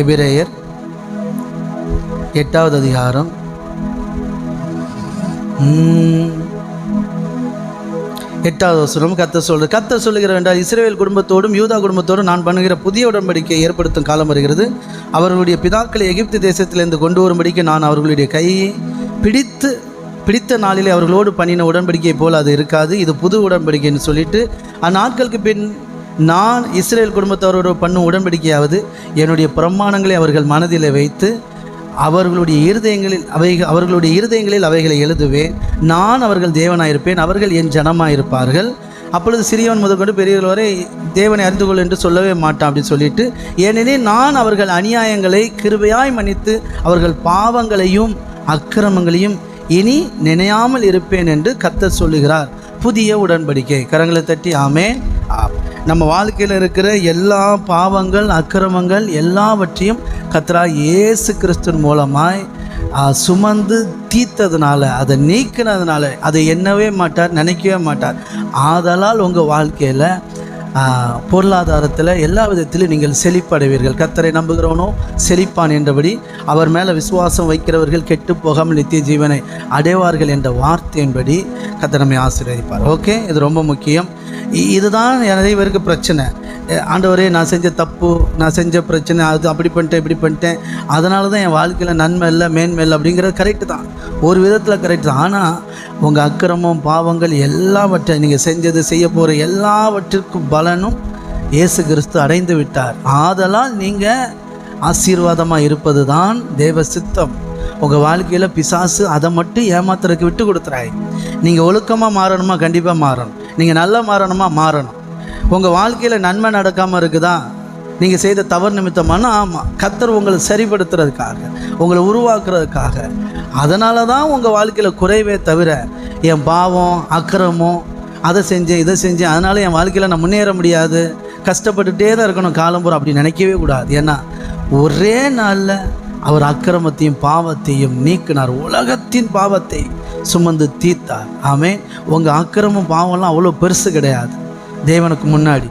எபிரேயர் எட்டாவது அதிகாரம். எட்டாவது வசனம் கத்த சொல்ற கத்த சொல்லுகிற என்றால் இஸ்ரேல் குடும்பத்தோடும் யூதா குடும்பத்தோடும் நான் பண்ணுகிற புதிய உடன்படிக்கையை ஏற்படுத்தும் காலம் வருகிறது. அவர்களுடைய பிதாக்களை எகிப்து தேசத்திலிருந்து கொண்டு வரும்படிக்கு நான் அவர்களுடைய கையை பிடித்து பிடித்த நாளிலே அவர்களோடு பண்ணின உடன்படிக்கையை போல் அது இருக்காது. இது புது உடன்படிக்கைன்னு சொல்லிட்டு அந்நாட்களுக்கு பின் நான் இஸ்ரேல் குடும்பத்தவரோடு பண்ணும் உடன்படிக்கையாவது என்னுடைய பிரமாணங்களை அவர்கள் மனதில் வைத்து அவர்களுடைய இருதயங்களில் அவை அவர்களுடைய இருதயங்களில் அவைகளை எழுதுவேன். நான் அவர்கள் தேவனாயிருப்பேன் அவர்கள் என் ஜனமாயிருப்பார்கள். அப்பொழுது சிறியவன் முதற்கொண்டு பெரியவர்கள் வரை தேவனை அறிந்து கொள் என்று சொல்லவே மாட்டான் அப்படின்னு சொல்லிட்டு ஏனெனில் நான் அவர்கள் அநியாயங்களை கிருபையாய் மன்னித்து அவர்கள் பாவங்களையும் அக்கிரமங்களையும் இனி நினையாமல் இருப்பேன் என்று கத்த சொல்லுகிறார். புதிய உடன்படிக்கை. கரங்களை தட்டி ஆமேன். நம்ம வாழ்க்கையில் இருக்கிற எல்லா பாவங்கள் அக்கிரமங்கள் எல்லாவற்றையும் கத்ரா இயேசு கிறிஸ்துவின் மூலமாய் சுமந்து தீர்த்ததுனால அதை நீக்கினதுனால அதை எண்ணவே மாட்டார் நினைக்கவே மாட்டார். ஆதலால் உங்கள் வாழ்க்கையில் பொருளாதாரத்தில் எல்லா விதத்திலும் நீங்கள் செழிப்படைவீர்கள். கத்தரை நம்புகிறவனோ செழிப்பான் என்றபடி அவர் மேலே விசுவாசம் வைக்கிறவர்கள் கெட்டு போகாமல் நித்திய ஜீவனை அடைவார்கள் என்ற வார்த்தையின்படி கத்தர் நம்மை ஆசீர்வதிப்பார். ஓகே? இது ரொம்ப முக்கியம். இதுதான் நிறைய பேருக்கு பிரச்சனை. ஆண்டவரே நான் செஞ்ச தப்பு நான் செஞ்ச பிரச்சனை அது அப்படி பண்ணிட்டேன் இப்படி பண்ணிட்டேன். அதனால தான் என் வாழ்க்கையில் நன்மை இல்லை மேன்மை இல்லை அப்படிங்கிறது கரெக்டு தான். ஒரு விதத்தில் கரெக்ட் தான். ஆனால் உங்கள் அக்கிரமம் பாவங்கள் எல்லாவற்றை நீங்கள் செஞ்சது செய்ய போகிற எல்லாவற்றிற்கும் பலனும் இயேசு கிறிஸ்து அடைந்து விட்டார். ஆதலால் நீங்கள் ஆசீர்வாதமாக இருப்பது தான் தேவ சித்தம். உங்கள் வாழ்க்கையில் பிசாசு அதை மட்டும் ஏமாத்துறதுக்கு விட்டு கொடுத்துறாய். நீங்கள் ஒழுக்கமாக மாறணுமா? கண்டிப்பாக மாறணும். நீங்கள் நல்லா மாறணுமா? மாறணும். உங்கள் வாழ்க்கையில் நன்மை நடக்காமல் இருக்குதா? நீங்கள் செய்த தவறு நிமித்தமான ஆமாம் கத்தர் உங்களை சரிப்படுத்துறதுக்காக உங்களை உருவாக்குறதுக்காக. அதனால தான் உங்கள் வாழ்க்கையில் குறைவே தவிர என் பாவம் அக்கிரமம் அதை செஞ்சேன் இதை செஞ்சேன் அதனால் என் வாழ்க்கையில் நான் முன்னேற முடியாது கஷ்டப்பட்டுட்டே தான் இருக்கணும் காலம்புறம் அப்படி நினைக்கவே கூடாது. ஏன்னா ஒரே நாளில் அவர் அக்கிரமத்தையும் பாவத்தையும் நீக்கினார். உலகத்தின் பாவத்தை சுமந்து தீர்த்தார். ஆமே உங்கள் அக்கிரமம் பாவம்லாம் அவ்வளோ பெருசு கிடையாது. தேவனுக்கு முன்னாடி.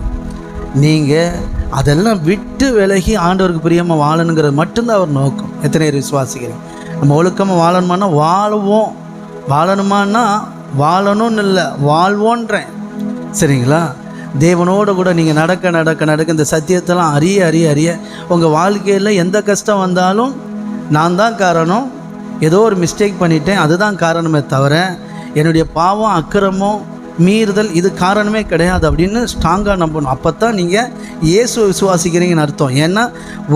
நீங்கள் அதெல்லாம் விட்டு விலகி ஆண்டவருக்கு பிரியமாக வாழணுங்கிறது மட்டும்தான் அவர் நோக்கம். எத்தனை பேர் விசுவாசிக்கிறேன் நம்ம ஒழுக்கமாக வாழணுமானா வாழுவோம். வாழணுமான்னா வாழணும்னு இல்லை வாழ்வோன்றேன். சரிங்களா? தேவனோட கூட நீங்கள் நடக்க நடக்க நடக்க இந்த சத்தியத்தெல்லாம் அறிய அறிய அறிய உங்கள் வாழ்க்கையில் எந்த கஷ்டம் வந்தாலும் நான் தான் காரணம். ஏதோ ஒரு மிஸ்டேக் பண்ணிட்டேன் அதுதான் காரணமே தவிர என்னுடைய பாவம் அக்கிரமம் மீறுதல் இது காரணமே கிடையாது அப்படின்னு ஸ்ட்ராங்காக நம்பணும். அப்போ தான் நீங்கள் இயேசுவை விசுவாசிக்கிறீங்கன்னு அர்த்தம். ஏன்னா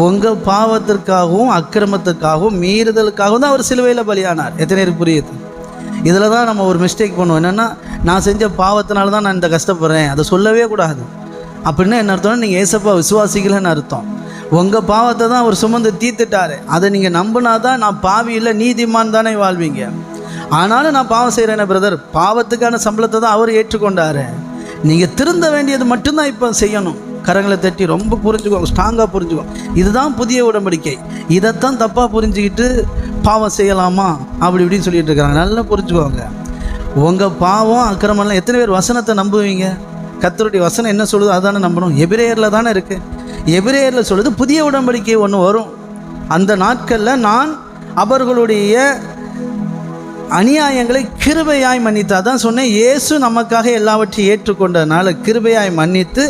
உங்கள் பாவத்திற்காகவும் அக்கிரமத்துக்காகவும் மீறுதலுக்காகவும் தான் அவர் சிலுவையில் பலியானார். எத்தனை பேருக்கு புரியுது? இதில் தான் நம்ம ஒரு மிஸ்டேக் பண்ணுவோம். என்னென்னா நான் செஞ்ச பாவத்தினால தான் நான் இந்த கஷ்டப்படுறேன். அதை சொல்லவே கூடாது. அப்படின்னா என்ன அர்த்தம்னா நீங்கள் ஏசப்பா விசுவாசிக்கலன்னு அர்த்தம். உங்கள் பாவத்தை தான் அவர் சுமந்து தீர்த்துட்டாரு. அதை நீங்கள் நம்பினா தான் நான் பாவி இல்லை நீதிமான் தானே வாழ்வீங்க. ஆனாலும் நான் பாவம் செய்கிறேனே பிரதர் பாவத்துக்கான சம்பளத்தை தான் அவர் ஏற்றுக்கொண்டார். நீங்கள் திருந்த வேண்டியது மட்டும்தான் இப்போ செய்யணும். கரங்களை தட்டி ரொம்ப புரிஞ்சுக்கோங்க ஸ்ட்ராங்காக புரிஞ்சுக்கோங்க. இதுதான் புதிய உடம்படிக்கை இதைத்தான் தப்பாக புரிஞ்சுக்கிட்டு பாவம் செய்யலாமா? அப்படி இப்படின்னு சொல்லிட்டு இருக்காங்க. நல்லா புரிஞ்சுக்கோங்க. உங்கள் பாவம் அக்கிரமெல்லாம் எத்தனை பேர் வசனத்தை நம்புவீங்க? கத்தருடைய வசனம் என்ன சொல்லுதோ அதானே நம்பணும் எபிரேயரில் தானே இருக்குது எபிரேயரில் சொல்லுது புதிய உடன்படிக்கை ஒன்று வரும். அந்த நாட்களில் நான் அவர்களுடைய அநியாயங்களை கிருபையாய் மன்னித்து அதான் சொன்னேன் இயேசு நமக்காக எல்லாவற்றையும் ஏற்றுக்கொண்டதுனால கிருபையாய் மன்னித்து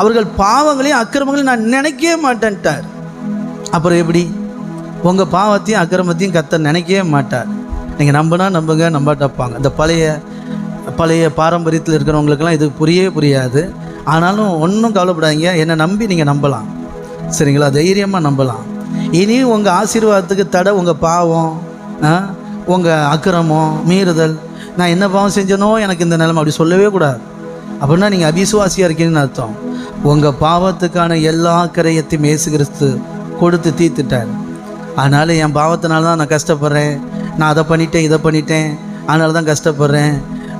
அவர்கள் பாவங்களையும் அக்கிரமங்களையும் நான் நினைக்கவே மாட்டேன்ட்டார். அப்புறம் எப்படி? உங்கள் பாவத்தையும் அக்கிரமத்தையும் கத்த நினைக்கவே மாட்டார். நீங்கள் நம்பினா நம்புங்க நம்பாட்டப்பாங்க இந்த பழைய பழைய பாரம்பரியத்தில் இருக்கிறவங்களுக்கெல்லாம் இது புரியவே புரியாது. ஆனாலும் ஒன்றும் கவலைப்படாதீங்க. என்னை நம்பி நீங்கள் நம்பலாம். சரிங்களா? தைரியமாக நம்பலாம். இனி உங்கள் ஆசீர்வாதத்துக்கு தடை உங்கள் பாவம் உங்கள் அக்கிரமம் மீறுதல். நான் என்ன பாவம் செஞ்சனோ எனக்கு இந்த நிலைமை அப்படி சொல்லவே கூடாது. அப்படின்னா நீங்கள் அபிசுவாசியாக இருக்கீங்கன்னு அர்த்தம். உங்கள் பாவத்துக்கான எல்லா கரையத்தையும் ஏசு கிறிஸ்து கொடுத்து தீர்த்துட்டார். அதனால் என் பாவத்தினால தான் நான் கஷ்டப்படுறேன். நான் அதை பண்ணிட்டேன் இதை பண்ணிட்டேன். அதனால தான் கஷ்டப்படுறேன்.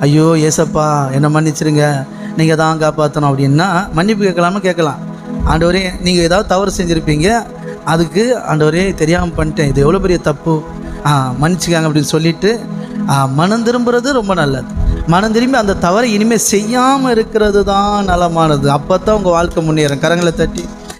ஐயோ ஏசப்பா என்னை மன்னிச்சிருங்க. நீங்கள் தான் காப்பாற்றணும் அப்படின்னா மன்னிப்பு கேட்கலாம்னு கேட்கலாம். ஆண்டவரே நீங்கள் ஏதாவது தவறு செஞ்சுருப்பீங்க. அதுக்கு ஆண்டவரே தெரியாமல் பண்ணிட்டேன். இது எவ்வளோ பெரிய தப்பு? ஆ மன்னிச்சுக்காங்க அப்படின்னு சொல்லிட்டு மனம் திரும்புறது ரொம்ப நல்லது. மனம் திரும்பி அந்த தவறை இனிமேல் செய்யாமல் இருக்கிறது தான் நலமானது. அப்போ தான் உங்கள் வாழ்க்கை முன்னேறும். கரங்களை தட்டி.